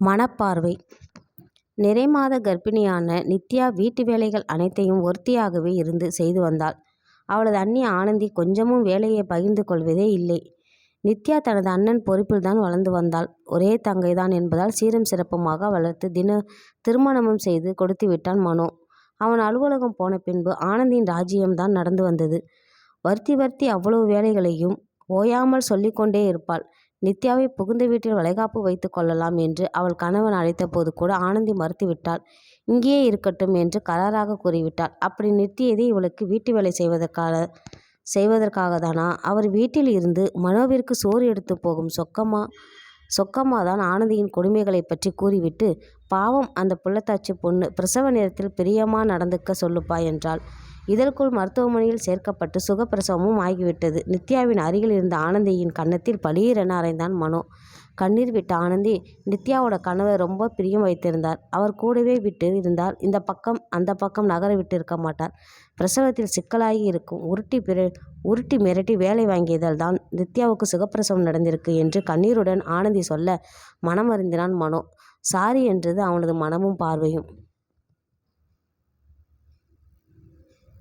மனப்பார்வை நிறைமாத கர்ப்பிணியான நித்யா வீட்டு வேலைகள் அனைத்தையும் ஒருத்தியாகவே இருந்து செய்து வந்தாள். அவளது அண்ணி ஆனந்தி கொஞ்சமும் வேலையை பகிர்ந்து கொள்வதே இல்லை. நித்யா தனது அண்ணன் பொறுப்பில்தான் வளர்ந்து வந்தாள். ஒரே தங்கைதான் என்பதால் சீரும் சிறப்புமாக வளர்த்து தின திருமணமும் செய்து கொடுத்து விட்டான் மனோ. அவன் அலுவலகம் போன பின்பு ஆனந்தியின் ராஜ்யம்தான் நடந்து வந்தது. வருத்தி வருத்தி அவ்வளவு வேலைகளையும் ஓயாமல் சொல்லிக்கொண்டே இருப்பாள். நித்யாவை புகுந்த வீட்டில் வளைகாப்பு வைத்து கொள்ளலாம் என்று அவள் கணவன் அழைத்தபோது கூட ஆனந்தி மறுத்துவிட்டாள். இங்கேயே இருக்கட்டும் என்று கராராக கூறிவிட்டாள். அப்படி நிறுத்தியதே இவளுக்கு வீட்டு வேலை செய்வதற்காக செய்வதற்காக தானா அவர் வீட்டில் இருந்து மனோவிற்கு சோறு எடுத்து போகும் சொக்கம்மா தான் ஆனந்தியின் கொடுமைகளைப் பற்றி கூறிவிட்டு பாவம் அந்த புள்ளத்தாச்சி பொண்ணு பிரசவ நேரத்தில் பிரியமாக நடந்துக்க சொல்லுப்பா என்றாள். இதற்குள் மருத்துவமனையில் சேர்க்கப்பட்டு சுகப்பிரசவமும் ஆகிவிட்டது. நித்யாவின் அருகில் இருந்த ஆனந்தியின் கன்னத்தில் பளீரென அறைந்தான் மனோ. கண்ணீர் விட்ட ஆனந்தி நித்யாவோட கணவர் ரொம்ப பிரியம் வைத்திருந்தார். அவர் கூடவே விட்டு இருந்தால் இந்த பக்கம் அந்த பக்கம் நகர விட்டு இருக்க மாட்டார். பிரசவத்தில் சிக்கலாகி இருக்கும். உருட்டி பிற உருட்டி மிரட்டி வேலை வாங்கியதால் தான் நித்யாவுக்கு சுகப்பிரசவம் நடந்திருக்கு என்று கண்ணீருடன் ஆனந்தி சொல்ல மனம் அறிந்தினான் மனோ. சாரி என்றது அவனது மனமும் பார்வையும்.